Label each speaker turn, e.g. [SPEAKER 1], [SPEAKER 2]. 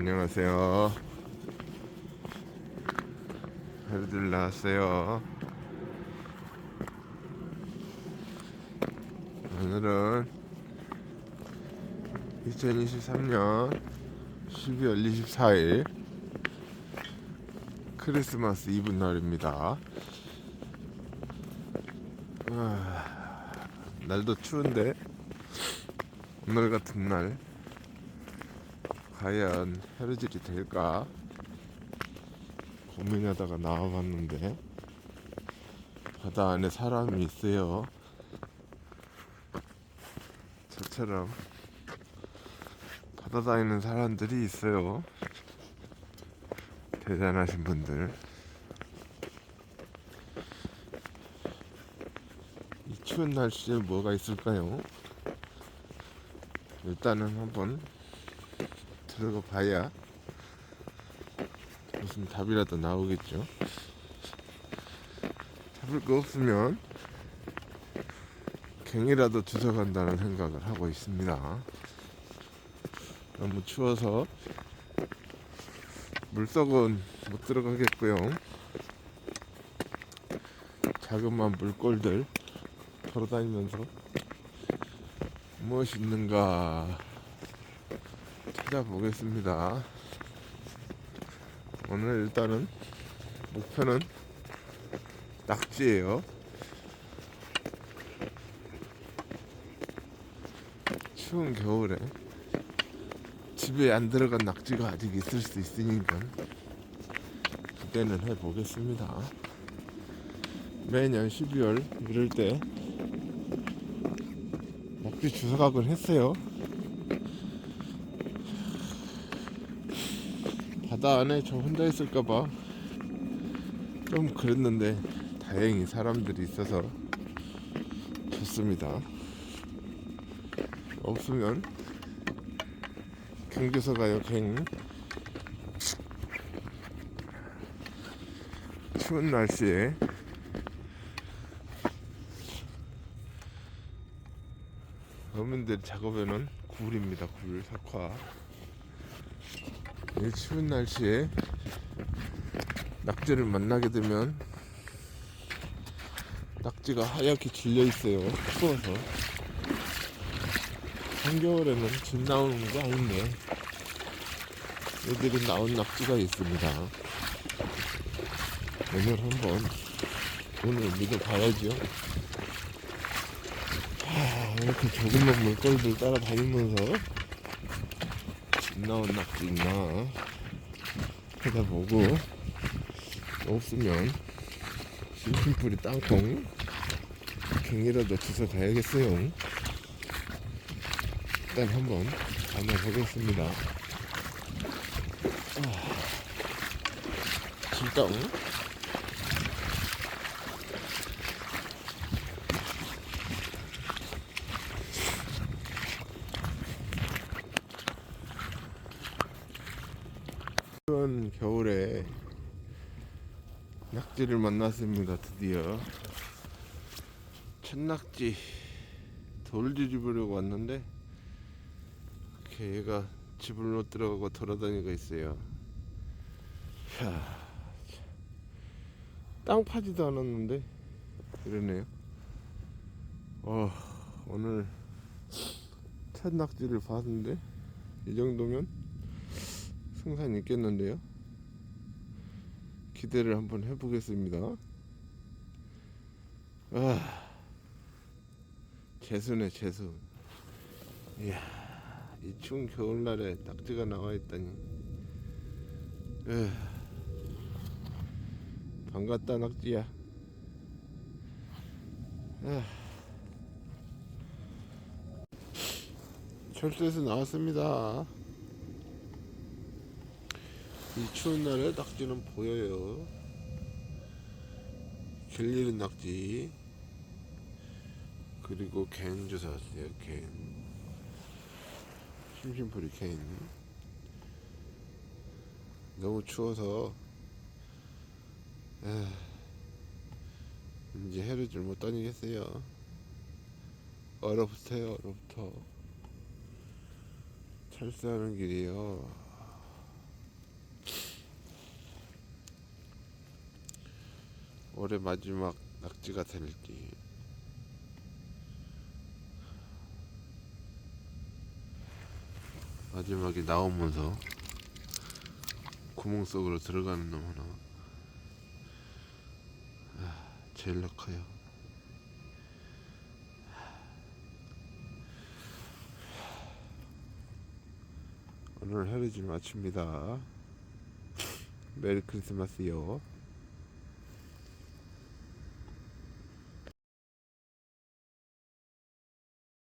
[SPEAKER 1] 안녕하세요. 하루들 나왔어요. 오늘은 2023년 12월 24일 크리스마스 이브 날입니다. 아, 날도 추운데 오늘 같은 날 과연 헤르질이 될까 고민하다가 나와봤는데 바다 안에 사람이 있어요. 저처럼 바다 다니는 사람들이 있어요. 대단하신 분들. 이 추운 날씨에 뭐가 있을까요? 일단은 한번 들어가 봐야 무슨 답이라도 나오겠죠. 잡을 거 없으면 갱이라도 주워간다는 생각을 하고 있습니다. 너무 추워서 물속은 못 들어가겠고요. 자그마한 물골들 걸어다니면서 무엇이 있는가 찾아보겠습니다. 오늘 일단은 목표는 낙지예요. 추운 겨울에 집에 안 들어간 낙지가 아직 있을 수 있으니까 기대는 해보겠습니다. 매년 12월 이럴 때 낙지 주워가곤 했어요. 바다 안에 저 혼자 있을까봐 좀 그랬는데 다행히 사람들이 있어서 좋습니다. 없으면 경주서 가요 갱 추운 날씨에 어민들 작업에는 굴입니다 굴 석화 이 추운 날씨에 낙지를 만나게 되면 낙지가 하얗게 질려 있어요. 추워서. 한겨울에는 집 나오는 거 아닌데 애들이 나온 낙지가 있습니다. 오늘 한번 오늘 믿어봐야죠. 하, 이렇게 조그만 물건들 따라다니면서 집 나온 낙지 있나? 찾아보고 없으면 심심풀이 땅콩 갱이라도 주워 가야겠어요. 일단 한번 담아보겠습니다. 아, 길동 겨울에 낙지를 만났습니다. 드디어 첫낙지 돌 뒤집으려고 왔는데 집을 못 들어가고 돌아다니고 있어요. 이야, 땅 파지도 않았는데 이러네요. 어, 오늘 첫 낙지를 봤는데 이 정도면 승산 있겠는데요. 기대를 한번 해보겠습니다. 아, 재수네 재수. 이야. 이 추운 겨울날에 낙지가 나와 있다니. 반갑다 낙지야. 에휴. 철새에서 나왔습니다. 이 추운 날에 낙지는 보여요. 길리는 낙지. 그리고 갱 주사 왔어요, 갱. 심심풀이 캔 너무 추워서 에휴, 이제 해를 좀 못 다니겠어요 얼어붙어요 얼어붙어 철수하는 길이요 올해 마지막 낙지가 될지 마지막에 나오면서 구멍 속으로 들어가는 놈 하나. 아, 제일 낙하요. 오늘 헤르지 마칩니다. 메리 크리스마스요